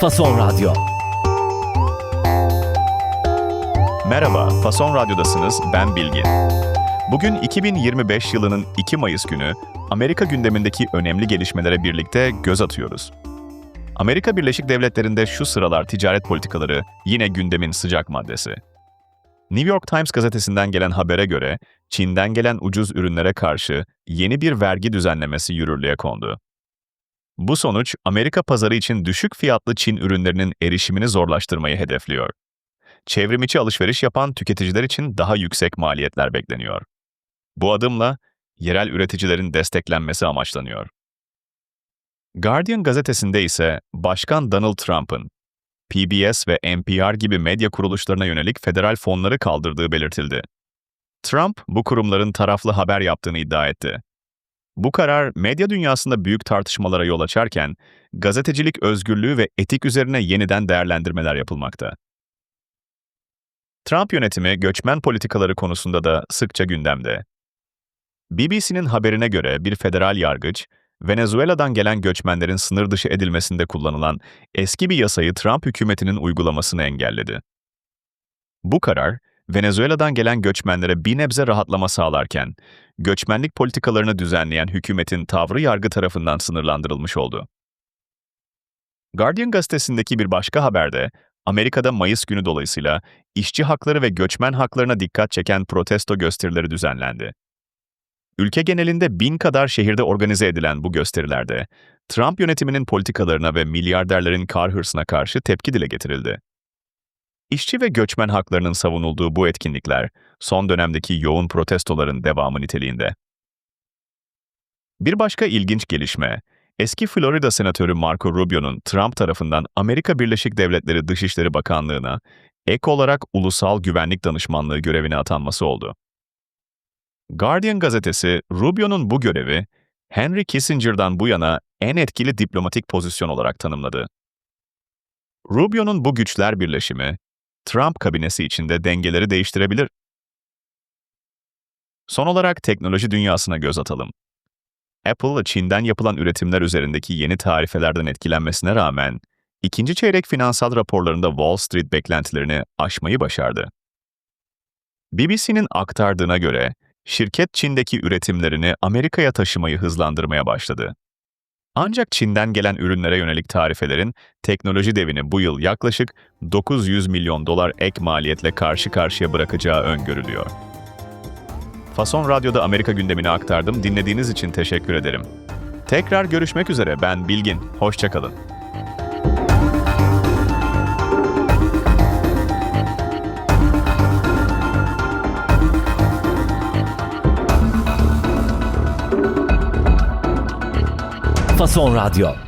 Fason Radyo. Merhaba, Fason Radyo'dasınız, ben Bilgin. Bugün 2025 yılının 2 Mayıs günü Amerika gündemindeki önemli gelişmelere birlikte göz atıyoruz. Amerika Birleşik Devletleri'nde şu sıralar ticaret politikaları yine gündemin sıcak maddesi. New York Times gazetesinden gelen habere göre Çin'den gelen ucuz ürünlere karşı yeni bir vergi düzenlemesi yürürlüğe kondu. Bu sonuç Amerika pazarı için düşük fiyatlı Çin ürünlerinin erişimini zorlaştırmayı hedefliyor çevrimiçi alışveriş yapan tüketiciler için daha yüksek maliyetler bekleniyor. Bu adımla yerel üreticilerin desteklenmesi amaçlanıyor. Guardian gazetesinde ise Başkan Donald Trump'ın PBS ve NPR gibi medya kuruluşlarına yönelik federal fonları kaldırdığı belirtildi. Trump bu kurumların taraflı haber yaptığını iddia etti. Bu karar medya dünyasında büyük tartışmalara yol açarken gazetecilik özgürlüğü ve etik üzerine yeniden değerlendirmeler yapılmakta. Trump yönetimi göçmen politikaları konusunda da sıkça gündemde. BBC'nin haberine göre bir federal yargıç, Venezuela'dan gelen göçmenlerin sınır dışı edilmesinde kullanılan eski bir yasayı Trump hükümetinin uygulamasını engelledi. Bu karar, Venezuela'dan gelen göçmenlere bir nebze rahatlama sağlarken, göçmenlik politikalarını düzenleyen hükümetin tavrı yargı tarafından sınırlandırılmış oldu. Guardian gazetesindeki bir başka haberde, Amerika'da Mayıs günü dolayısıyla işçi hakları ve göçmen haklarına dikkat çeken protesto gösterileri düzenlendi. Ülke genelinde bin kadar şehirde organize edilen bu gösterilerde, Trump yönetiminin politikalarına ve milyarderlerin kar hırsına karşı tepki dile getirildi. İşçi ve göçmen haklarının savunulduğu bu etkinlikler, son dönemdeki yoğun protestoların devamı niteliğinde. Bir başka ilginç gelişme, Eski Florida Senatörü Marco Rubio'nun Trump tarafından Amerika Birleşik Devletleri Dışişleri Bakanlığı'na ek olarak Ulusal Güvenlik Danışmanlığı görevine atanması oldu. Guardian gazetesi Rubio'nun bu görevi Henry Kissinger'dan bu yana en etkili diplomatik pozisyon olarak tanımladı. Rubio'nun bu güçler birleşimi Trump kabinesi içinde dengeleri değiştirebilir. Son olarak teknoloji dünyasına göz atalım. Apple, Çin'den yapılan üretimler üzerindeki yeni tarifelerden etkilenmesine rağmen, ikinci çeyrek finansal raporlarında Wall Street beklentilerini aşmayı başardı. BBC'nin aktardığına göre, şirket Çin'deki üretimlerini Amerika'ya taşımayı hızlandırmaya başladı. Ancak Çin'den gelen ürünlere yönelik tarifelerin teknoloji devini bu yıl yaklaşık 900 milyon dolar ek maliyetle karşı karşıya bırakacağı öngörülüyor. Fason Radyo'da Amerika gündemini aktardım. Dinlediğiniz için teşekkür ederim. Tekrar görüşmek üzere. Ben Bilgin. Hoşçakalın. Fason Radyo.